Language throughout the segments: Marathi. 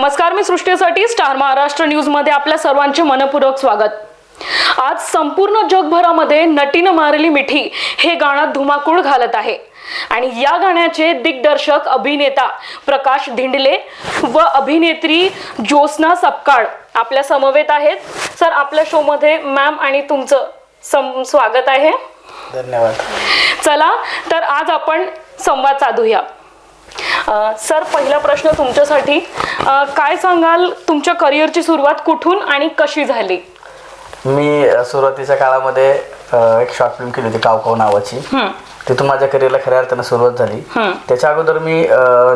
नमस्कार मी सृष्टीसाठी स्टार महाराष्ट्र न्यूजमध्ये आपल्या सर्वांचे मनपूर्वक स्वागत. आज संपूर्ण जगभरामध्ये नटीनं मारली मिठी हे गाणं धुमाकूळ घालत आहे. आणि या गाण्याचे दिग्दर्शक अभिनेता प्रकाश धिंडले व अभिनेत्री ज्योत्स्ना सपकाळ आपल्या समवेत आहेत. सर आपल्या शोमध्ये मॅम आणि तुमचं सम स्वागत आहे. धन्यवाद. चला तर आज आपण संवाद साधूया. सर पहिला प्रश्न तुमच्यासाठी. काय सांगाल तुमच्या करिअरची सुरुवात कुठून आणि कशी झाली? मी सुरुवातीच्या काळामध्ये एक शॉर्ट फिल्म केली होती कावकाव नावाची. तिथून माझ्या करिअरला खऱ्या अर्थानं सुरुवात झाली. त्याच्या अगोदर मी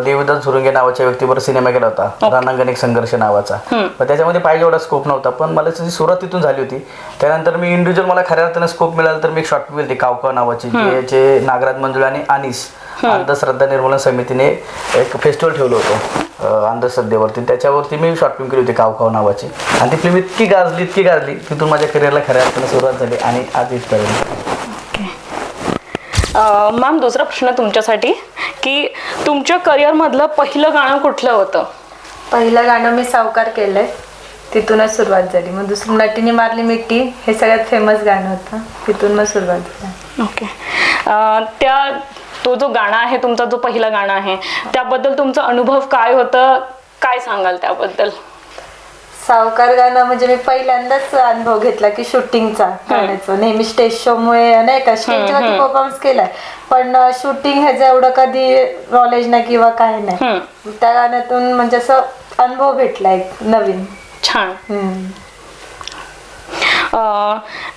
देवदास झुरुंगे नावाच्या व्यक्तीवर सिनेमा केला होता. रणांगण एक संघर्ष नावाचा. पण त्याच्यामध्ये पाहिजे एवढा स्कोप नव्हता पण मला त्याची सुरुवात तिथून झाली होती. त्यानंतर मी इंडिव्हिज्युअल मला खऱ्या अर्थानं स्कोप मिळाला तर मी एक शॉर्ट फिल्म होती कावकाव नावाची जे नागराज मंजुळा आणि अनिस अंधश्रद्धा निर्मूलन समितीने एक फेस्टिवल ठेवलं होतं अंधश्रद्धेवरती. त्याच्यावरती मी शॉर्ट फिल्म केली होती कावकाव नावाची. आणि ती फिल्म इतकी गाजली इतकी गाजली तिथून माझ्या करिअरला खऱ्या अर्थानं सुरुवात झाली आणि आज इथपर्यंत. मॅम दुसरा प्रश्न तुमच्यासाठी की तुमच्या करिअरमधलं पहिलं गाणं कुठलं होतं? पहिलं गाणं मी सावकार केलंय. तिथूनच सुरुवात झाली. मग दुसरं नटीने मारली मिट्टी हे सगळ्यात फेमस गाणं होतं. तिथून मग सुरुवात झाली. ओके. त्या तो जो गाणं आहे तुमचा जो पहिला गाणं आहे त्याबद्दल तुमचा अनुभव काय होतं? काय सांगाल त्याबद्दल? सावकार गाणं म्हणजे मी पहिल्यांदाच अनुभव घेतला की शूटिंगचा गाण्याचं. नेहमी स्टेज शो मुळे नाही का? स्टेजवरती परफॉर्मन्स केलाय. पण शूटिंग ह्याचं एवढं कधी नॉलेज नाही किंवा काय नाही. त्या गाण्यातून म्हणजे असं अनुभव भेटला एक नवीन. छान.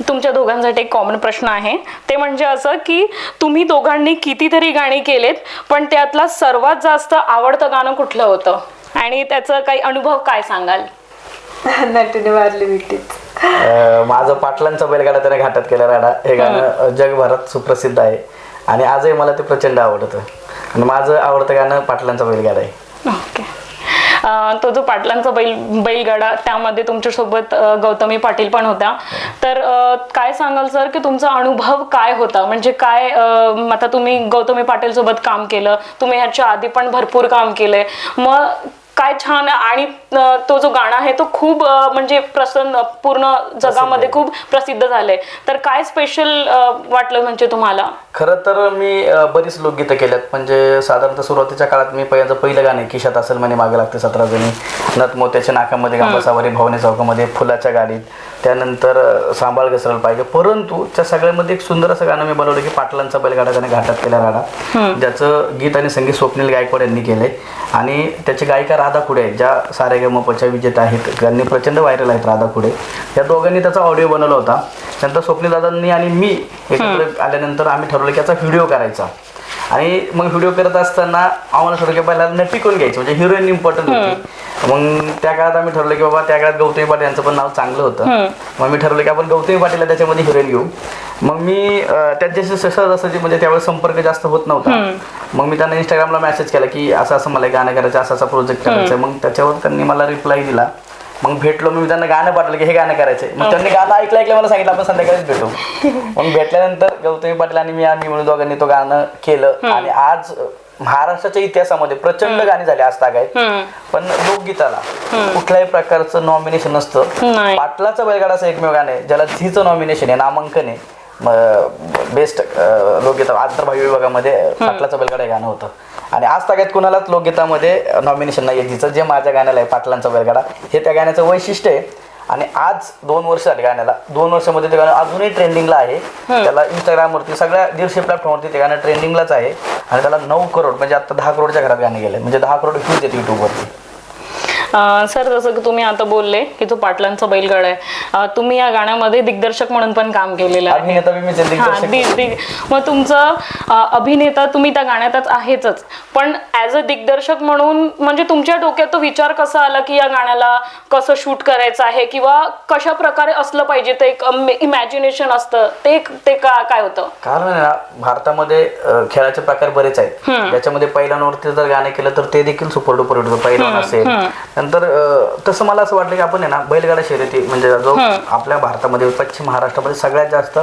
तुमच्या दोघांसाठी एक कॉमन प्रश्न आहे. ते म्हणजे असं की तुम्ही दोघांनी कितीतरी गाणी केलेत पण त्यातला सर्वात जास्त आवडतं गाणं कुठलं होतं? आणि त्याचं काही अनुभव काय सांगाल? नटीने मारली अ, माझं पाटलांचा बैलगाडा त्याने घाटात केला राडा. हे गाणं जगभरात सुप्रसिद्ध आहे. आणि आजही मला ते प्रचंड आवडतं. आणि माझं आवडतं गाणं पाटलांचा बैलगाडा आहे. ओके. अ, तो जो पाटलांचा बैल बैलगाडा त्यामध्ये तुमच्यासोबत अ, गौतमी पाटील पण होत्या. तर अ, काय सांगाल सर की तुमचा अनुभव काय होता? म्हणजे काय अ, आता तुम्ही गौतमी पाटील सोबत काम केलं. तुम्ही ह्याच्या आधी पण भरपूर काम केलंय. मग काय छान आणि तो जो गाणं आहे तो खूप म्हणजे प्रसन्न पूर्ण जगामध्ये खूप प्रसिद्ध झालंय. तर काय स्पेशल वाटलं म्हणजे तुम्हाला? खरं तर मी बरीच लोकगीतं केल्यात. म्हणजे साधारणतः सुरुवातीच्या काळात मी पहिल्यांदा पहिलं गाणं खिशात असेल म्हणे मागे लागते सतरा जणी नथ मोत्याच्या नाकामध्ये गांबासावरी भावने चौकामध्ये फुलाच्या गाडीत. त्यानंतर सांभाळ घसरल पाहिजे. परंतु त्या सगळ्यामध्ये एक सुंदर असं गाणं मी बनवलं की पाटलांचा बैलगाडा त्याने घाटात केला राडा. ज्याचं गीत आणि संगीत स्वप्नील गायकवाड यांनी केलंय. आणि त्याची गायिका राधा खुडे आहेत ज्या सारेगमपच्या विजेत्या आहेत त्यांनी प्रचंड व्हायरल आहेत राधा खुडे या दोघांनी त्याचा ऑडिओ बनवला होता. त्यानंतर स्वप्नील दादांनी आणि मी एकत्र आल्यानंतर आम्ही ठरवलं की याचा व्हिडिओ करायचा. आणि मग व्हिडिओ करत असताना आम्हाला ठरवलं की पहिला नटी कोण घ्यायची? म्हणजे हिरोईन इम्पॉर्टंट होती. मग त्या काळात आम्ही ठरवलं की बाबा त्या काळात गौतमी पाटील यांचं पण नाव चांगलं होतं. मग मी ठरवलं की आपण गौतमी पाटीलला त्याच्यामध्ये हिरोईन घेऊ. मग मी त्यांच्याशी सहज असं जे म्हणजे त्यावेळेस संपर्क जास्त होत नव्हता. मग मी त्यांना इंस्टाग्रामला मेसेज केला की असं असं मला गाणं करायचं असं असा प्रोजेक्ट करायचा. मग त्याच्यावर त्यांनी मला रिप्लाय दिला. मग भेटलो मी त्यांना गाणं पाठवलं की हे गाणं करायचंय. मग त्यांनी गाणं ऐकलं ऐकलं मला सांगितलं आपण संध्याकाळीच भेटू. मग भेटल्यानंतर गौतमी पाटील आणि मी आम्ही म्हणून दोघांनी तो गाणं केलं. आणि आज महाराष्ट्राच्या इतिहासामध्ये प्रचंड गाणी झाली आज तागायत. पण लोकगीताला कुठल्याही प्रकारचं नॉमिनेशन नसतं. पाटलाचं बैलगाडाचं एकमेव गाणं आहे ज्याला झीचं नॉमिनेशन आहे नामांकन आहे. बेस्ट लोकगीता आंतरभावी विभागामध्ये पाटलाचं बैलगाडा हे गाणं होतं. आणि आज ताग्यात कुणालाच लोकगीतामध्ये नॉमिनेशन नाही आहे जिचं जे माझ्या गाण्याला आहे पाटलांचा बैलगाडा हे त्या गाण्याचं वैशिष्ट्य आहे. आणि आज दोन वर्ष झाले गाण्याला. दोन वर्षामध्ये ते गाणं अजूनही ट्रेंडिंगला आहे. त्याला इंस्टाग्रामवरती सगळ्या दीडशे प्लॅटफॉर्मवरती ते गाणं ट्रेंडिंगलाच आहे. आणि त्याला नऊ करोड म्हणजे आता दहा करोडच्या घरात गाणे गेले. म्हणजे दहा करोड व्ह्यूज आहेत युट्यूबवरती सर जसं की तुम्ही आता बोलले की तो पाटलांचा बैलगाडा आहे तुम्ही या गाण्यामध्ये दिग्दर्शक म्हणून पण काम केलेलं आहे. मग तुमचं अभिनेता तुम्ही त्या गाण्यातच आहेच पण ऍज अ दिग्दर्शक म्हणून म्हणजे तुमच्या डोक्यात तो विचार कसा आला की या गाण्याला कसं शूट करायचं आहे किंवा कशा प्रकारे असलं पाहिजे? ते एक इमॅजिनेशन असतं. ते ते का काय होतं? कारण ना भारतामध्ये खेळाचे प्रकार बरेच आहेत. त्याच्यामध्ये पैलवानवरती जर गाणे केलं तर ते देखील सुपर डुपर पैलवान असेल. नंतर तसं मला असं वाटलं की आपण आहे ना बैलगाडा शर्यती म्हणजे जो आपल्या भारतामध्ये पश्चिम महाराष्ट्रामध्ये सगळ्यात जास्त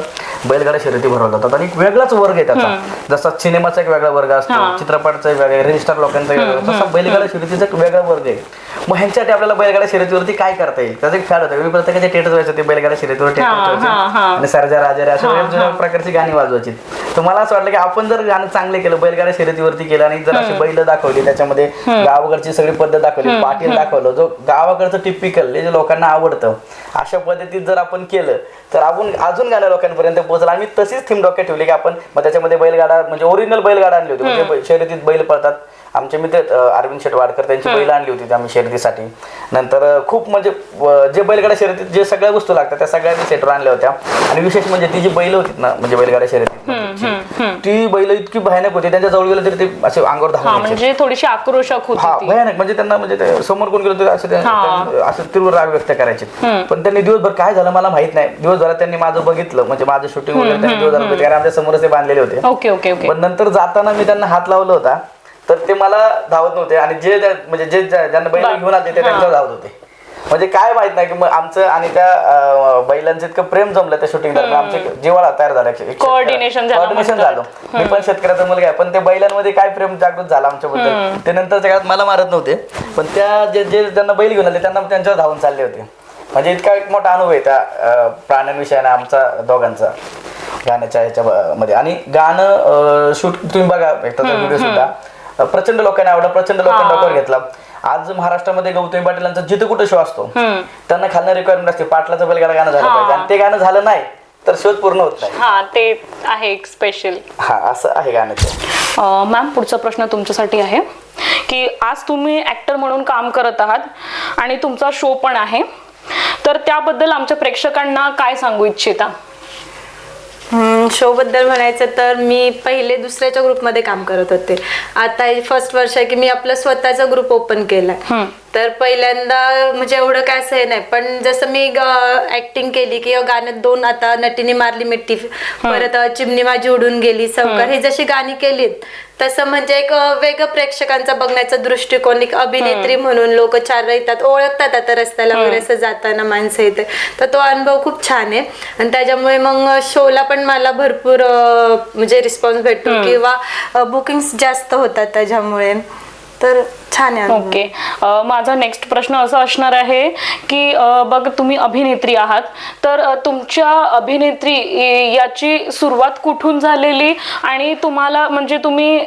बैलगाडा शर्यती भरवल्या जातात आणि एक वेगळाच वर्ग आहे त्याचा. जसा सिनेमाचा एक वेगळा वर्ग असतो चित्रपटाचा एक वेगळा रजिस्टर लोकांचा एक वेगळा तसा बैलगाडा शर्यतीचा एक वेगळा वर्ग आहे. मग ह्यांच्यासाठी आपल्याला बैलगाडा शर्यतीवरती काय करता येईल? त्याचं एक फॅड होतं प्रत्येकाचे टेटस व्हायचं ते बैलगाडा शर्यतीवर. ठेवायचे. आणि सरजा राजा अशा वेगवेगळ्या प्रकारची गाणी वाजवायची. तर मला असं वाटलं की आपण जर गाणं चांगले केलं बैलगाडा शर्यतीवरती केलं आणि जर अशी बैल दाखवली त्याच्यामध्ये गावाकडची सगळी पद्धत दाखवली पाटील दाखवलं. जो गावाकडचं टिपिकल जे लोकांना आवडतं अशा पद्धतीत जर आपण केलं तर आपण अजून गाणं लोकांपर्यंत पोहोचलं. आणि तशीच थीम डोक्यात ठेवली की आपण मग त्याच्यामध्ये बैलगाडा म्हणजे ओरिजिनल बैलगाडा आणली होती. म्हणजे शर्यतीत बैल पळतात. आमचे मित्र अरविंद शेटवाडकर त्यांची बैल आणली होती आम्ही शर्यतीसाठी. नंतर खूप म्हणजे जे बैलगाडा शर्यतीत जे सगळ्या वस्तू लागतात त्या सगळ्या मी सेटवर आणल्या होत्या. आणि विशेष म्हणजे ती जी बैल होती ना म्हणजे बैलगाडा शर्यतीत. ती बैल इतकी भयानक होती त्यांच्या जवळ गेलं तरी ते असे अंगावर यायचे. म्हणजे थोडीशी आक्रोशक होती. भयानक. म्हणजे त्यांना म्हणजे समोर कोण गेलो तरी असं असं तीव्र राग व्यक्त करायचे. पण त्यांनी दिवसभर काय झालं मला माहीत नाही. दिवसभरात त्यांनी माझं बघितलं. म्हणजे माझं शूटिंग वगैरे त्यांनी दिवसभरात कारण आमच्या समोरच ते बांधलेले होते. Okay okay okay. पण नंतर जाताना मी त्यांना हात लावला होता. तर ते मला धावत नव्हते. आणि जे म्हणजे जे ज्या- ज्यांना बैल घेऊन आले ते त्यांच्यावर धावत होते. म्हणजे काय माहीत नाही की मग आमचं आणि त्या बैलांचं इतकं प्रेम जमलं त्या शूटिंग दरम्यान. आमचे जिवाळा तयार झाला. कोऑर्डिनेशन. झालं मी पण शेतकऱ्याचा मुलगा आहे. पण ते बैलांमध्ये काय प्रेम जागृत झाला आमच्याबद्दल? ते नंतरच्या काळात मला मारत नव्हते. पण त्या जे जे त्यांना बैल घेऊन आले त्यांना त्यांच्यावर धावून चालले होते. म्हणजे इतका एक मोठा अनुभव आहे त्या अं, प्राण्यांविषयी आमचा दोघांचा. गाण्याच्या ह्याच्या मध्ये. आणि गाणं शूट तुम्ही बघा एक त्याचा व्हिडिओ सुद्धा प्रचंड लोकांना आवडला प्रचंड लोकांनी डोक्यावर घेतला. आज महाराष्ट्रामध्ये गौतमी पाटीलांचा जिथे कुठे शो असतो त्यांना खालनं रिक्वायरमेंट असते पाटलाचं बैलगाडा गाणं झालं पाहिजे. आणि ते गाणं झालं नाही तर शोध पूर्ण होत नाही. हा ते आहे एक स्पेशल हा असं आहे गाण्याचं. मॅम पुढचा प्रश्न तुमच्यासाठी आहे की आज तुम्ही ऍक्टर म्हणून काम करत आहात आणि तुमचा शो पण आहे. तर त्याबद्दल आमच्या प्रेक्षकांना काय सांगू इच्छिता? शो बद्दल म्हणायचं तर मी पहिले दुसऱ्याच्या ग्रुपमध्ये काम करत होते. आता फर्स्ट वर्ष आहे की मी आपला स्वतःचा ग्रुप ओपन केलाय. तर पहिल्यांदा म्हणजे एवढं काय असं हे नाही. पण जसं मी ऍक्टिंग केली की गाण्यात दोन आता नटीने मारली मिट्टी. परत चिमणी माझी उडून गेली सवकार. ही. जशी गाणी केलीत तसं म्हणजे एक वेगळं प्रेक्षकांचा बघण्याचा दृष्टिकोन एक अभिनेत्री म्हणून लोक चार येतात ओळखतात आता रस्त्याला वगैरे असं जाताना माणसं येते तर तो अनुभव खूप छान आहे. आणि त्याच्यामुळे मग शोला पण मला भरपूर म्हणजे रिस्पॉन्स भेटतो किंवा बुकिंग्स जास्त होतात त्याच्यामुळे. तर छान आहे ओके. माझा नेक्स्ट प्रश्न असा असणार आहे की बघ तुम्ही अभिनेत्री आहात. तर तुमच्या अभिनेत्री याची सुरुवात कुठून झालेली? आणि तुम्हाला म्हणजे तुम्ही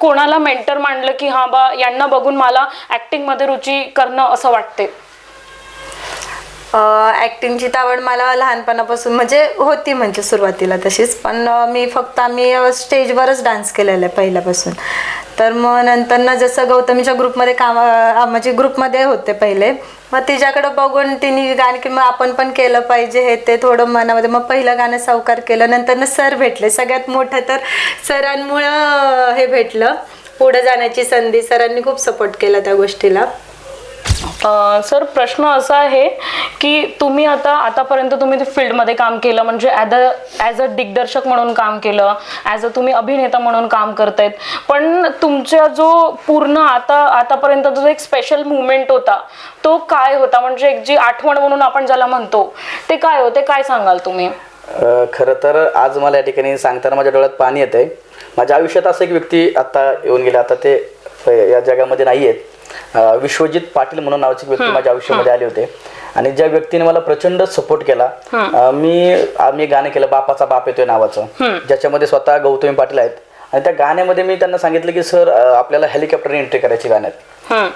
कोणाला मेंटर मांडलं की हा बा यांना बघून मला ऍक्टिंगमध्ये रुची करणं असं वाटते ॲक्टिंगची आवड मला लहानपणापासून म्हणजे होती म्हणजे सुरुवातीला तशीच. पण मी फक्त आम्ही स्टेजवरच डान्स केलेला आहे पहिल्यापासून. तर मग नंतर ना जसं गौतमीच्या ग्रुपमध्ये काम म्हणजे ग्रुपमध्ये होते पहिले. मग तिच्याकडं बघून तिने गाणं की मग आपण पण केलं पाहिजे हे ते थोडं मनामध्ये. मग पहिलं गाणं सावकार केलं. नंतर ना सर भेटले. सगळ्यात मोठं तर सरांमुळं हे भेटलं. पुढं जाण्याची संधी सरांनी खूप सपोर्ट केला त्या गोष्टीला. सर प्रश्न असा आहे की तुम्ही आता आतापर्यंत तुम्ही फील्डमध्ये काम केलं म्हणजे ॲज अ ॲज अ दिग्दर्शक म्हणून काम केलं ॲज अ तुम्ही अभिनेता म्हणून काम करतायत पण तुमचा जो पूर्ण आता आतापर्यंत जो एक स्पेशल मुवमेंट होता तो काय होता? म्हणजे एक जी आठवण म्हणून आपण ज्याला म्हणतो ते काय होते? काय सांगाल तुम्ही? खरं तर आज मला या ठिकाणी सांगताना माझ्या डोळ्यात पाणी येत आहे माझ्या आयुष्यात असं एक व्यक्ती आता येऊन गेले. आता ते या जगामध्ये नाही आहेत विश्वजित पाटील म्हणून नावाची व्यक्ती माझ्या आयुष्यामध्ये आले होते. आणि ज्या व्यक्तीने मला प्रचंड सपोर्ट केला मी आम्ही गाणं केलं बापाचा बाप येतोय नावाचं. ज्याच्यामध्ये स्वतः गौतमी पाटील आहेत. आणि त्या गाण्यामध्ये मी त्यांना सांगितलं की सर आपल्याला हेलिकॉप्टरने एंट्री करायची गाण्यात.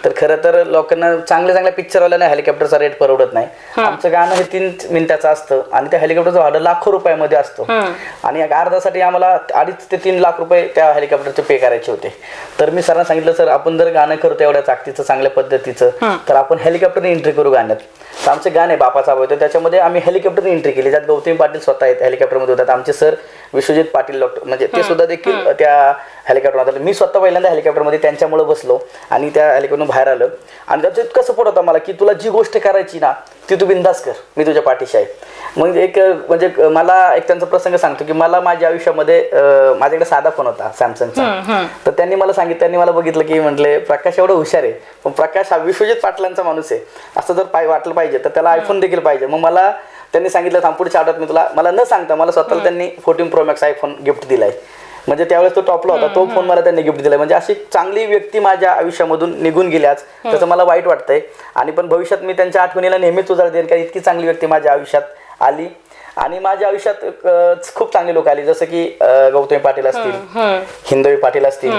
तर खरं तर लोकांना चांगल्या चांगल्या पिक्चरवाल्यांना हेलिकॉप्टरचा रेट परवडत नाही. आमचं गाणं हे तीन मिनिटाचं असतं आणि त्या हेलिकॉप्टरचं भाडं लाखो रुपयामध्ये असतं. आणि अर्धासाठी आम्हाला अडीच ते तीन लाख रुपये त्या हेलिकॉप्टरचे पे करायचे होते. तर मी सरांना सांगितलं सर आपण जर गाणं करतो एवढ्या ताकदीचं चांगल्या पद्धतीचं तर आपण हेलिकॉप्टरने एंट्री करू गाण्यात. तर आमचे गाणे बापाचा होते त्याच्यामध्ये आम्ही हेलिकॉप्टरने एंट्री केली. ज्यात गौतमी पाटील स्वतः आहेत हेलिकॉप्टरमध्ये होतात. आमचे सर विश्वजित पाटील डॉक्टर म्हणजे ते सुद्धा देखील त्या हेलिकॉप्टर मी स्वतः पहिल्यांदा हेलिकॉप्टरमध्ये त्यांच्यामुळे बसलो आणि त्या हेलिकॉप्टरनं बाहेर आलं. आणि त्याचा इतका सपोर्ट होता मला की तुला जी गोष्ट करायची ना ती तू बिंदास कर. मी तुझ्या पाठीशी आहे. मग एक अं, म्हणजे मला एक त्यांचा प्रसंग सांगतो की मला माझ्या आयुष्यामध्ये माझ्याकडे साधा फोन होता सॅमसंगचा. तर त्यांनी मला सांगितलं त्यांनी मला बघितलं की म्हटले प्रकाश एवढं हुशार आहे पण प्रकाश हा विश्वजित पाटलांचा माणूस आहे. असं जर पाय वाटलं पाहिजे तर त्याला आयफोन देखील पाहिजे. मग मला त्यांनी सांगितलं थांब पुढच्या आठवड्यात मी तुला मला न सांगता मला स्वतःला त्यांनी fourteen pro max iPhone gift दिलाय. म्हणजे त्यावेळेस तो टॉपला होता तो फोन मला त्यांनी गिफ्ट दिलाय. म्हणजे अशी चांगली व्यक्ती माझ्या आयुष्यामधून निघून गेली आज त्याचं मला वाईट वाटतंय. आणि पण भविष्यात मी त्यांच्या आठवणीला नेहमीच उजाळ देईन कारण इतकी चांगली व्यक्ती माझ्या आयुष्यात आली. आणि माझ्या आयुष्यात खूप चांगली लोक आली. जसं की गौतमी पाटील असतील हिंदवी पाटील असतील.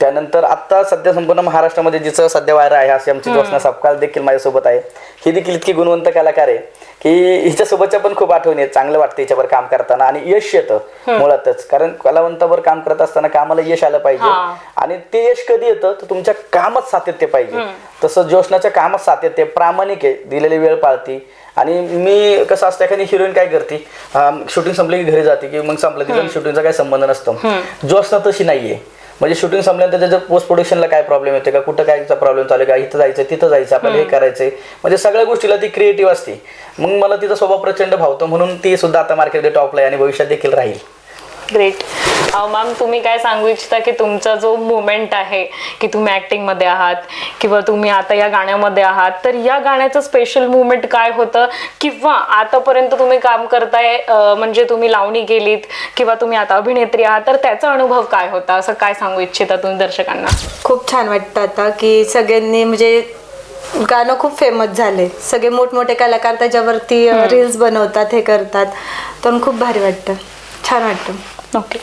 त्यानंतर आता सध्या संपूर्ण महाराष्ट्रामध्ये जिचं सध्या वायर आहे अशी आमची जोशना सपकाळ देखील माझ्यासोबत आहे. ही देखील इतकी गुणवंत कलाकार आहे की हिच्यासोबतच्या पण खूप आठवणी आहेत. चांगलं वाटतं हिच्यावर काम करताना आणि यश येतं मुळातच. कारण कलावंतावर काम करत असताना कामाला यश आलं पाहिजे. आणि ते यश कधी येतं? तर तुमच्या कामात सातत्य पाहिजे. तसं जोशनाच्या कामात सातत्य प्रामाणिक आहे. दिलेली वेळ पाळती. आणि मी कसं असतं एखादी हिरोईन काय करते शूटिंग संपली की घरी जाते की मग संपलं तिचा शूटिंगचा काही संबंध नसतो. जोशना तशी नाहीये. म्हणजे शूटिंग संपल्यानंतर त्याच्या पोस्ट प्रोडक्शनला काय प्रॉब्लेम येते का कुठं काय प्रॉब्लेम चालू का इथं जायचं तिथं जायचं आपल्याला हे करायचंय. म्हणजे सगळ्या गोष्टीला ती क्रिएटिव्ह असते. मग मला तिचा स्वभाव प्रचंड भावतो म्हणून ती सुद्धा आता मार्केटमध्ये टॉपला आहे आणि भविष्यात देखील राहील. ग्रेट मॅम तुम्ही काय सांगू इच्छिता की तुमचा जो मुवमेंट आहे की तुम्ही ऍक्टिंगमध्ये आहात किंवा तुम्ही आता या गाण्यामध्ये आहात तर या गाण्याचं स्पेशल मुवमेंट काय होतं? किंवा आतापर्यंत तुम्ही काम करताय म्हणजे तुम्ही लावणी गेलीत किंवा तुम्ही आता अभिनेत्री आहात तर त्याचा अनुभव काय होता? असं काय सांगू इच्छिता तुम्ही दर्शकांना? खूप छान वाटतं आता की सगळ्यांनी म्हणजे गाणं खूप फेमस झाले. सगळे मोठमोठे कलाकार त्याच्यावरती रील्स बनवतात हे करतात. तर खूप भारी वाटतं. छान वाटतं. ओके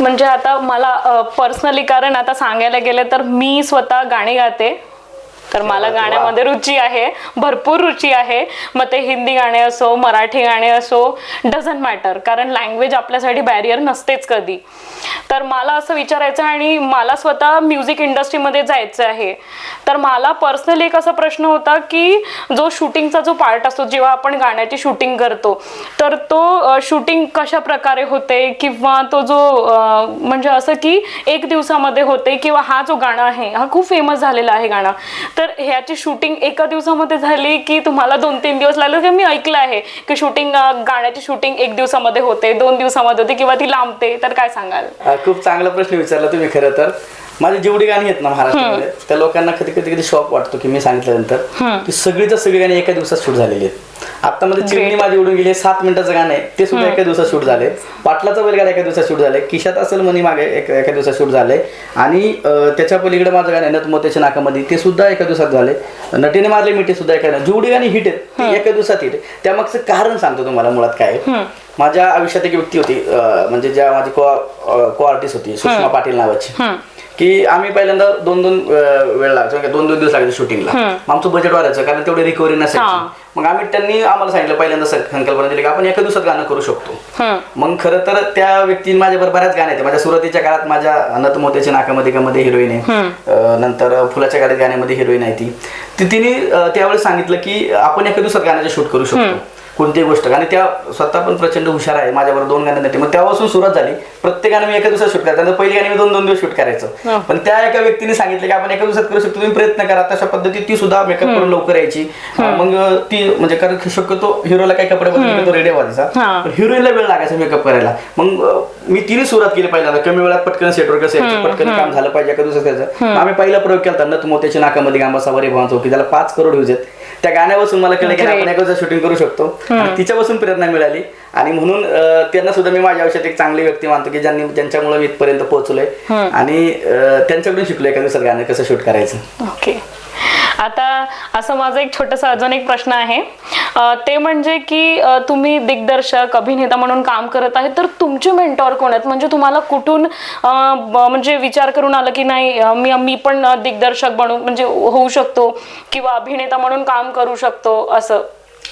म्हणजे आता मला पर्सनली कारण आता सांगायला गेलं तर मी स्वतः गाणी गाते. तर मला. गाण्यामध्ये रुची आहे भरपूर रुची आहे. मग ते हिंदी गाणे असो मराठी गाणे असो डझंट मॅटर कारण लँग्वेज आपल्यासाठी बॅरियर नसतेच कधी. तर मला असं विचारायचं आणि मला स्वतः म्युझिक इंडस्ट्रीमध्ये जायचं आहे. तर मला पर्सनली एक असा प्रश्न होता की जो शूटिंगचा जो पार्ट असतो जेव्हा आपण गाण्याची शूटिंग करतो तर तो शूटिंग कशा प्रकारे होते? किंवा तो जो म्हणजे असं की एक दिवसामध्ये होते किंवा हा जो गाणं आहे हा खूप फेमस झालेला आहे गाणं. तर ह्याची शूटिंग एका दिवसामध्ये झाली की तुम्हाला दोन तीन दिवस लागले? की मी ऐकलं आहे की शूटिंग गाण्याची शूटिंग एक दिवसामध्ये होते दोन दिवसामध्ये होते किंवा ती लांबते तर काय सांगाल? खूप चांगला प्रश्न विचारला तुम्ही खरं तर. माझी जेवढी गाणी आहेत ना महाराष्ट्रामध्ये त्या लोकांना कधी कधी कधी शॉक वाटतो की मी सांगितल्यानंतर की सगळीच्या सगळी गाणी एका दिवसात शूट झालेली आहेत. आता मध्ये चिमणी माझी उडून गेली सात मिनिटाचं गाणं आहे. ते सुद्धा एका दिवसात शूट झाले. पाटलाचा बैलगाडा एका दिवसात शूट झाले. किशात असेल म्हणी मागे एक- दिवसात शूट झाले. आणि त्याच्या पलीकडे माझं गाणं आहे मोत्याच्या नाकामध्ये. ते सुद्धा एका दिवसात झाले. नटीने मारले मिठी सुद्धा एका जेवढी गाणी हिट आहेत ती एका दिवसात हिट त्यामागचं कारण सांगतो तुम्हाला मुळात काय आहे. माझ्या आयुष्यात एक व्यक्ती होती म्हणजे ज्या माझी को आर्टिस्ट होती सुषमा पाटील नावाची. की आम्ही पहिल्यांदा दोन दोन वेळ लागायचो म्हणजे दोन दोन दिवस लागायचे शूटिंगला. आमचं बजेट वाढायचं कारण तेवढे रिकव्हरी नसायची. मग आम्ही त्यांनी आम्हाला सांगितलं पहिल्यांदा संकल्पना दिली की आपण एका दिवसात गाणं करू शकतो. मग खरं तर त्या व्यक्तीने माझ्याबरोबर बऱ्याच गाणे आहेत. माझ्या सुरुवातीच्या काळात माझ्या अनंत मोत्याच्या नाकामध्ये मध्ये हिरोईन आहे. नंतर फुलाच्या गाडीत गाण्यामध्ये हिरोईन आहे ती. तिने त्यावेळेस सांगितलं की आपण एका दिवसात गाण्याचं शूट करू शकतो. कोणतीही गोष्ट. आणि त्या स्वतः पण प्रचंड हुशार आहे माझ्याबरोबर दोन गाणे नटी. मग तेव्हापासून सुरुवात झाली. प्रत्येक गाणं मी एका दिवसात शूट करायचं. पहिली गाणी मी दोन दोन दिवस शूट करायचो. पण त्या एका व्यक्तीने सांगितलं की आपण एका दिवसात करू शकतो. तुम्ही प्रयत्न करा. तशा पद्धतीत ती सुद्धा मेकअप करून लवकर यायची. मग ती म्हणजे कारण की शक्यतो हिरोला काही कपडे बदलले तो रेडी व्हायचा. पण हिरोईनला वेळ लागायचा मेकअप करायला. मग मी तिने सुरुवात केली पहिल्यांदा. कमी वेळात पटकन सेटवर कसं पटकन काम झालं पाहिजे एका दिवसात मग आम्ही पहिला प्रयोग केला नत मोत्याच्या नाकामध्ये गांबा सवारी भवन चौकी त्याला पाच करोड व्ह्यूज आहेत. त्या गाण्यापासून मला कळलं की आपण एका शूटिंग करू शकतो. आणि तिच्यापासून प्रेरणा मिळाली. आणि म्हणून त्यांना सुद्धा मी माझ्या आयुष्यात एक चांगली व्यक्ती मानतो की ज्यांनी ज्यांच्यामुळे मी इथपर्यंत पोहोचलोय. आणि त्यांच्याकडून शिकलो एका दिवसात गाणं कसं शूट करायचं. ओके आता असं माझा एक छोटासा अजून एक प्रश्न आहे. ते म्हणजे की तुम्ही दिग्दर्शक अभिनेता म्हणून काम करत आहे तर तुमचे मेंटॉर कोण आहेत? म्हणजे तुम्हाला कुठून म्हणजे विचार करून आलं की नाही मी मी पण दिग्दर्शक बनून म्हणजे होऊ शकतो किंवा अभिनेता म्हणून काम करू शकतो असं.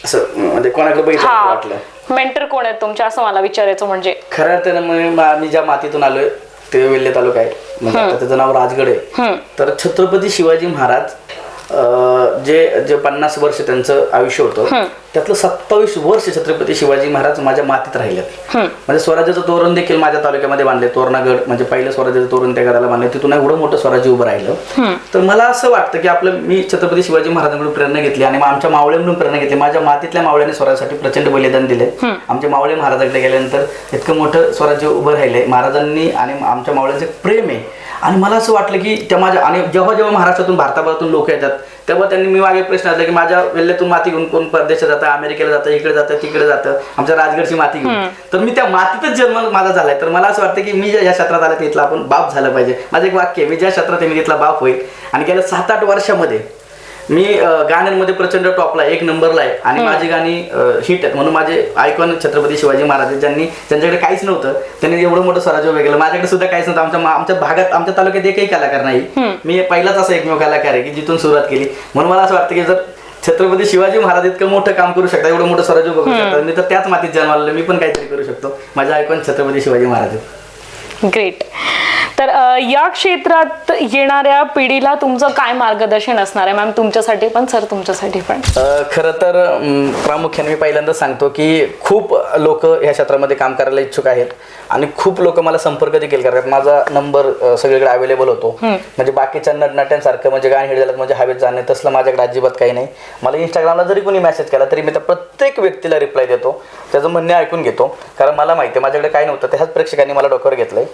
असं म्हणजे कोणाकडे वाटलं? मेंटर कोण आहेत तुमचे? असं मला विचारायचं म्हणजे. खरं अर्थानं मग मा- ज्या मातीतून आलोय ते वेल्हे तालुका आहे म्हणजे आता त्याचं नाव राजगड आहे. तर छत्रपती शिवाजी महाराज जे जे पन्नास वर्ष त्यांचं आयुष्य होतं त्यातलं सत्तावीस वर्ष छत्रपती शिवाजी महाराज माझ्या मातीत राहिलेत. म्हणजे स्वराज्याचं तोरण देखील माझ्या तालुक्यामध्ये बांधले तोरणागड म्हणजे पहिलं स्वराज्याचं तोरण त्या गडाला बांधले. तिथून एवढं मोठं स्वराज्य उभं राहिलं. तर मला असं वाटतं की आपलं मी छत्रपती शिवाजी महाराजांकडून प्रेरणा घेतली आणि आमच्या मावळ्यांकडून प्रेरणा घेतली. माझ्या मातीतल्या मावळ्याने स्वराज्यासाठी प्रचंड बलिदान दिले. आमचे मावळे महाराजांकडे गेल्यानंतर इतकं मोठं स्वराज्य उभं राहिले. महाराजांनी आणि आमच्या मावळ्यांचं प्रेम आहे. आणि मला असं वाटलं की त्या माझ्या आणि जेव्हा जेव्हा महाराष्ट्रातून भारताभरातून लोक येतात तेव्हा त्यांनी मी मागे प्रश्न आला की माझ्या वेल्ल्यातून माती घेऊन कोण परदेशात जातं अमेरिकेला जातं इकडे जातं तिकडे जातं आमच्या राजगडची माती घेऊन. तर मी त्या मातीतच जन्म माझा झालाय. तर मला असं वाटतं की मी ज्या क्षेत्रात आलं तिथला आपण बाप झालं पाहिजे. माझं एक वाक्य आहे मी ज्या क्षेत्रात मी तिथला बाप होईल. आणि गेल्या सात आठ वर्षामध्ये मी गाण्यांमध्ये प्रचंड टॉपला एक नंबरला आहे आणि माझी गाणी हिट आहेत. म्हणून माझे आयकॉन छत्रपती शिवाजी महाराज ज्यांनी ज्यांच्याकडे काहीच नव्हतं त्यांनी एवढं मोठं स्वराज्य उभं केलं. माझ्याकडे सुद्धा काहीच नव्हतं. आमच्या आमच्या भागात आमच्या तालुक्यात एकही कलाकार नाही. मी पहिलाच असा एकमेव कलाकार आहे की जिथून सुरुवात केली. म्हणून मला असं वाटतं की जर छत्रपती शिवाजी महाराज इतकं मोठं काम करू शकतात एवढं मोठं स्वराज्य करू शकतात मी तर त्याच मातीत जन्माला मी पण काहीतरी करू शकतो. माझ्या ऐकून छत्रपती शिवाजी महाराज ग्रेट तर या क्षेत्रात येणाऱ्या पिढीला तुमचं काय मार्गदर्शन असणार आहे? मॅम तुमच्यासाठी पण सर तुमच्यासाठी पण. खरं तर प्रामुख्याने मी पहिल्यांदाच सांगतो की खूप लोक ह्या क्षेत्रामध्ये काम करायला इच्छुक आहेत आणि खूप लोक मला संपर्क देखील करतात. माझा नंबर सगळीकडे अवेलेबल होतो. म्हणजे बाकीच्या नटनाट्यांसारखं म्हणजे गाणी हिट झालं म्हणजे हवेत जाणे तसलं माझ्याकडे अजिबात काही नाही. मला इंस्टाग्रामला जरी कोणी मेसेज केला तरी मी त्या प्रत्येक व्यक्तीला रिप्लाय देतो. त्याचं म्हणणे ऐकून घेतो. कारण मला माहिती आहे माझ्याकडे काय नव्हतं. त्याच प्रेक्षकांनी मला डोक्यावर घेतलंय.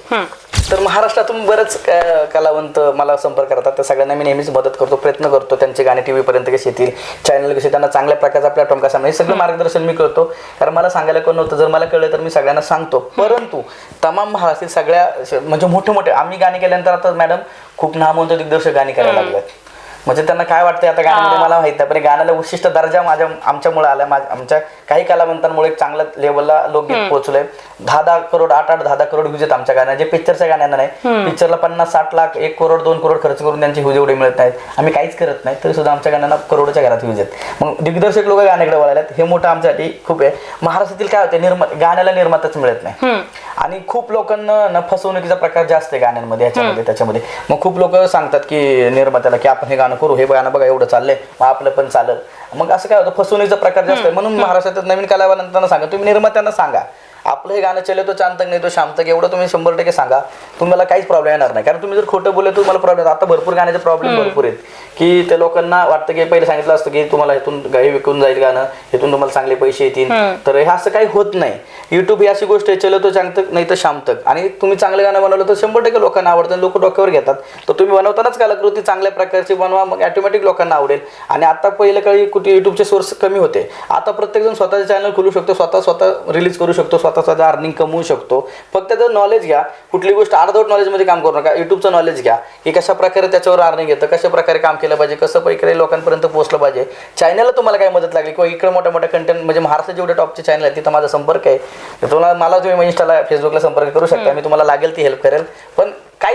तर महाराष्ट्रातून बरेच कलावंत मला संपर्क करतात. त्या सगळ्यांना मी नेहमीच मदत करतो प्रयत्न करतो. त्यांचे गाणे टी पर्यंत कसे येतील चॅनल कसे त्यांना चांगल्या प्रकारचा प्लॅटफॉर्म कसा मिळेल हे सगळं मार्गदर्शन मी करतो. कारण मला सांगायला कोण नव्हतं जर मला कळलं तर मी सगळ्यांना सांगतो. परंतु तमाम महाराष्ट्रीय सगळ्या म्हणजे मोठे मोठे आम्ही गाणी केल्यानंतर आता मॅडम खूप नामवंत दिग्दर्शक गाणी करायला लागतात म्हणजे त्यांना काय वाटतंय आता गाण्यामध्ये मला माहीत आहे पण गाण्याला विशिष्ट दर्जा माझ्या आमच्यामुळे आला माझ्या आमच्या काही कलावंतांमुळे एक चांगल्या लेवलला लोकगीत पोहोचलंय दहा दहा करोड आठ आठ दहा दहा करोड व्ह्यूज आहेत आमच्या गाण्या जे पिक्चरच्या गाण्यांना नाही पिक्चरला पन्नास साठ लाख एक करोड दोन करोड खर्च करून त्यांचे व्ह्यूज एवढे मिळत नाहीत. आम्ही काहीच करत नाही तरी सुद्धा आमच्या गाण्यांना करोडच्या घरात व्ह्यूज आहेत. मग दिग्दर्शक लोक गाण्याकडे वळालेत हे मोठं आमच्यासाठी खूप आहे महाराष्ट्रातील काय होते निर्मा गाण्याला निर्माताच मिळत नाही. आणि खूप लोकांना फसवणुकीचा प्रकार जास्त आहे गाण्यांमध्ये ह्याच्यामध्ये त्याच्यामध्ये. मग खूप लोक सांगतात की निर्मात्याला की आपण हे गाणं करू हे गाणं बघा एवढं चाललंय. मग आपलं पण चालेल. मग असं काय होतं फसवणुकीचा प्रकार जास्त आहे. म्हणून महाराष्ट्रात नवीन कलावंतांना सांगा. तुम्ही निर्मात्यांना सांगा. आपलं हे गाणं चले तो चांद तक नाही तो शाम तक एवढं तुम्ही शंभर टक्के सांगा. तुम्हाला काहीच प्रॉब्लेम येणार नाही. कारण तुम्ही जर खोटं बोलले तर तुम्हाला प्रॉब्लेम आता भरपूर गाण्याचे प्रॉब्लेम भरपूर आहेत. की ते लोकांना वाटतं की पहिले सांगितलं असतं की तुम्हाला इथून हे विकून जाईल गाणं इथून तुम्हाला चांगले पैसे येतील. तर हे असं काही होत नाही. युट्यूब ही अशी गोष्ट आहे चलो तो चांग तक नाही तर शाम तक. आणि तुम्ही चांगलं गाणं बनवलं तर शंभर टक्के लोकांना आवडतं लोक डोक्यावर घेतात. तर तुम्ही बनवतानाच कलाकृती चांगल्या प्रकारची बनवा मग ऑटोमॅटिक लोकांना आवडेल. आणि आता पहिलं काळी कुठे युट्यूबचे सोर्स कमी होते. आता प्रत्येकजण स्वतःचे चॅनल खोलू शकतो स्वतः स्वतः रिलीज करू शकतो स्वतः स्वतः अर्निंग कमवू शकतो फक्त त्याचं नॉलेज घ्या. कुठली गोष्ट अर्धवट नॉलेजमध्ये काम करू नका. युट्यूबचं नॉलेज घ्या. की कशा प्रकारे त्याच्यावर अर्निंग येतं कशा प्रकारे काम केलं पाहिजे कसं प्रकारे लोकांपर्यंत पोहोचलं पाहिजे. चॅनलला तुम्हाला काय मदत लागली किंवा इकडे मोठ्या मोठ्या कंटेंट म्हणजे महाराष्ट्रात जेवढे टॉपचे चॅनल आहेत तिथं माझा संपर्क आहे. तुम्हाला मला तुम्ही इंस्टाला फेसबुकला संपर्क करू शकता. मी तुम्हाला लागेल ती हेल्प करेल. पण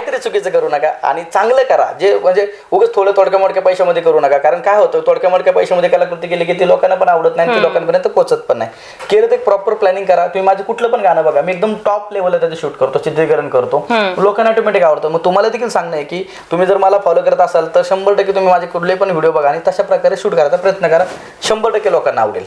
काहीतरी चुकीचं करू नका आणि चांगलं करा. जे म्हणजे उगाच थोडं तोडक्या मोडक्या पैशामध्ये करू नका. कारण काय होतं तोडक्या मोडक्या पैशामध्ये कलाकृती केली की ती लोकांना पण आवडत नाही ती लोकांपर्यंत पोहोचत पण नाही. केलं ते प्रॉपर प्लॅनिंग करा. तुम्ही माझं कुठलं पण गाणं बघा. मी एकदम टॉप लेवलला त्याचं शूट करतो चित्रीकरण करतो. लोकांना ऑटोमॅटिक आवडतं. मग तुम्हाला देखील सांगणं आहे की तुम्ही जर मला फॉलो करत असाल तर शंभर टक्के तुम्ही माझे कुठले पण व्हिडिओ बघा आणि तशा प्रकारे शूट करायचा प्रयत्न करा. शंभर टक्के लोकांना आवडेल.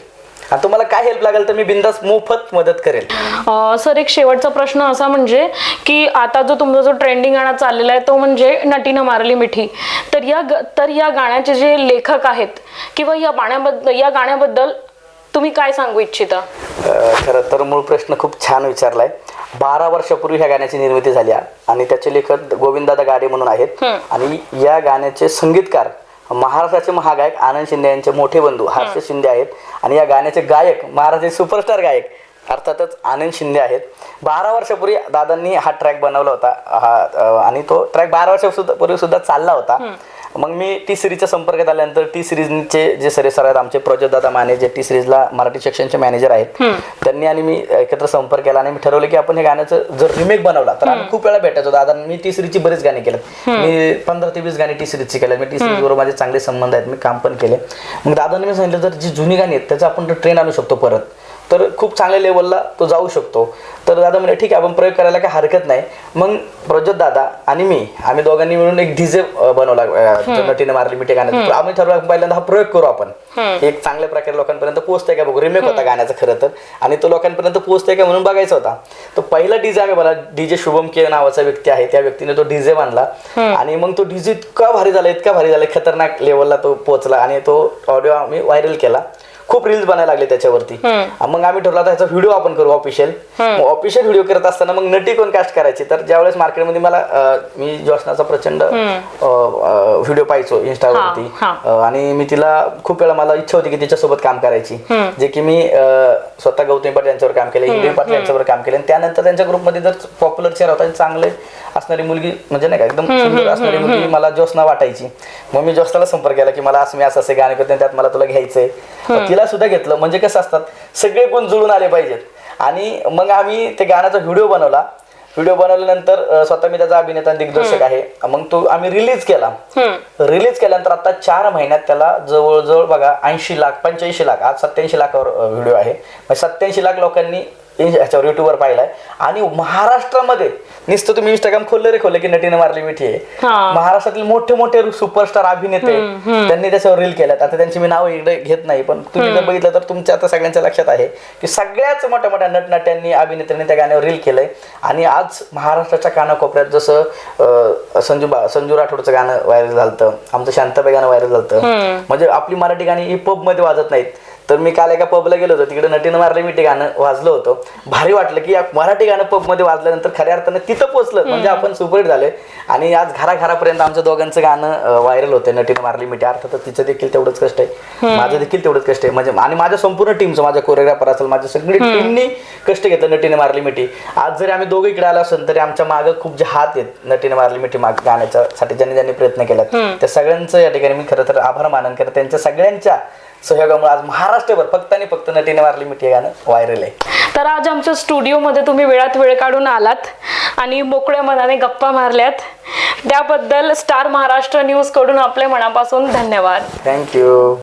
आणि तुम्हाला काय हेल्प लागेल तर मी बिंदास मोफत मदत करेल. अ, सर एक शेवटचा प्रश्न असा म्हणजे की आता जो तुमचा जो ट्रेंडिंग गाणं चाललेला आहे तो म्हणजे नटीनं मारली मिठी. तर या ग- तर या गाण्याचे जे लेखक आहेत किंवा या गाण्याबद्दल या गाण्याबद्दल तुम्ही काय सांगू इच्छिता? अ, खरं तर मूळ प्रश्न खूप छान विचारलाय. बारा वर्षापूर्वी ह्या गाण्याची निर्मिती झाली आहे. आणि त्याचे लेखक गोविंदादा गाडे म्हणून आहेत. आणि या गाण्याचे संगीतकार महाराष्ट्राचे महागायक आनंद शिंदे यांचे मोठे बंधू हर्ष शिंदे आहेत. आणि या गाण्याचे गायक महाराष्ट्राचे सुपरस्टार गायक अर्थातच आनंद शिंदे आहेत. बारा वर्षापूर्वी दादांनी हा ट्रॅक बनवला होता. हा आणि तो ट्रॅक बारा वर्षापूर्वी सुद्धा चालला होता. मग मी टी सिरीजच्या संपर्कात आल्यानंतर टी सिरीजचे जे सरे सर आहेत आमचे प्रज्योतदादा माने जे टी सिरीजला मराठी सेक्शनचे मॅनेजर आहेत. त्यांनी आणि मी एकत्र संपर्क केला आणि मी ठरवलं की आपण हे गाण्याचं जर रिमेक बनवला तर आम्ही खूप वेळा भेटायचो. दादा मी टी सिरीजची बरेच गाणी केलेत. मी पंधरा ते वीस गाणी टी सिरीजची केल्यात मी टी सिरीज बरोबर माझे चांगले संबंध आहेत मी काम पण केले. मग दादांनी मी सांगितलं जर जी जुनी गाणी आहेत त्याचं आपण ट्रेंड आणू शकतो परत. तर खूप चांगल्या लेवलला तो जाऊ शकतो. तर दादा म्हणे ठीक आहे आपण प्रयोग करायला काही हरकत नाही. मग प्रज्योत दादा आणि मी आम्ही दोघांनी मिळून एक डीजे बनवला नटीने मारली मिठी गाण्यात. आम्ही ठरवलं पहिल्यांदा हा प्रयोग करू आपण. एक चांगल्या प्रकारे लोकांपर्यंत पोहोचतंय का बघू? रिमेक होता गाण्याचा खरं तर. आणि तो लोकांपर्यंत पोहोचतंय का म्हणून बघायचा होता. तर पहिला डीजे आम्ही बनला डीजे शुभम के नावाचा व्यक्ती आहे. त्या व्यक्तीने तो डीजे बांधला आणि मग तो डीजे इतका भारी झाला इतका भारी झाला खतरनाक लेवलला तो पोहोचला. आणि तो ऑडिओ आम्ही व्हायरल केला. खूप रील्स बनायला लागले त्याच्यावरती. मग आम्ही ठरला ह्याचा व्हिडिओ आपण करू ऑफिशियल मग ऑफिशियल व्हिडिओ करत असताना मग नटी कोण कास्ट करायची? तर ज्यावेळेस मार्केटमध्ये मला मी जोशनाचा प्रचंड व्हिडिओ पाहायचो इंस्टावरती आणि मी तिला खूप वेळा मला इच्छा होती की तिच्यासोबत काम करायची. जे की मी स्वतः गौतमी पाटील यांच्यावर काम केलं हिरवी पाटील यांच्यावर काम केलं. आणि त्यानंतर त्यांच्या ग्रुपमध्ये जर पॉप्युलर चेहरा होता चांगले असणारी मुलगी म्हणजे नाही का एकदम सुंदर असणारी मुलगी मला जोसना वाटायची. मग मी जोसनाला संपर्क केला की मला असं मी असं असे गाणे करते त्यात मला तुला घ्यायचंय. तिला सुद्धा घेतलं. म्हणजे कसं असतात सगळे गुण जुळून आले पाहिजेत. आणि मग आम्ही ते गाण्याचा व्हिडिओ बनवला. व्हिडिओ बनवल्यानंतर स्वतः मी त्याचा अभिनेता दिग्दर्शक आहे. मग तो आम्ही रिलीज केला. रिलीज केल्यानंतर आता चार महिन्यात त्याला जवळजवळ बघा ऐंशी लाख पंच्याऐंशी लाख आज सत्याऐंशी लाखावर व्हिडिओ आहे. सत्याऐंशी लाख लोकांनी ह्याच्यावर युट्यूबवर पाहिलाय. आणि महाराष्ट्रामध्ये नुसतं तुम्ही इंस्टाग्राम खोललं रे खोललं की नटीने मारली मिठी आहे. हा. महाराष्ट्रातील मोठे मोठे सुपरस्टार अभिनेते त्यांनी त्याच्यावर रील केल्यात. आता त्यांची मी नाव इकडे घेत नाही पण तुम्ही जर बघितलं तर तुमच्या आता सगळ्यांच्या लक्षात आहे की सगळ्याच मोठ्या मोठ्या नटनट्यांनी अभिनेत्यांनी त्या गाण्यावर रील केलंय. आणि आज महाराष्ट्राच्या कानाकोपऱ्यात जसं संजू बा संजू राठोडचं गाणं व्हायरल झालं आमचं शांताबाई गाणं व्हायरल झालं म्हणजे आपली मराठी गाणी ही पबमध्ये वाजत नाहीत. तर मी काल एका पबला गेलो होतो. तिकडे नटीनं मारले मिठी गाणं वाजलं होतं. भारी वाटलं की या मराठी गाणं पबमध्ये वाजल्यानंतर खऱ्या अर्थानं तिथं पोहोचलं म्हणजे आपण सुपरहिट झालोय. आणि आज घराघरापर्यंत आमच्या दोघांचं गाणं व्हायरल होतं नटीनं मारली मिठी. अर्थात तिचं देखील तेवढंच कष्ट आहे. माझं देखील तेवढंच कष्ट आहे. म्हणजे आणि माझ्या संपूर्ण टीमचं माझ्या कोरिओग्राफर असेल माझ्या सगळी टीमनी कष्ट घेतलं नटीने मारली मिठी. आज जरी आम्ही दोघं इकडे आलो असेल तरी आमच्या मागं खूप जे हात आहेत नटीने मारली मिठी माग गाण्याच्यासाठी ज्यांनी ज्यांनी प्रयत्न केला त्या सगळ्यांचं या ठिकाणी मी खरं तर आभार मानन कारण त्यांच्या सगळ्यांच्या सहयोगामुळे आज महाराष्ट्रभर फक्त आणि फक्त नटीने मारली मिठी गाणं व्हायरल आहे. तर आज आमच्या स्टुडिओमध्ये तुम्ही वेळात वेळ काढून आलात आणि मोकळ्या मनाने गप्पा मारल्यात. त्याबद्दल स्टार महाराष्ट्र न्यूजकडून आपले मनापासून धन्यवाद. थँक्यू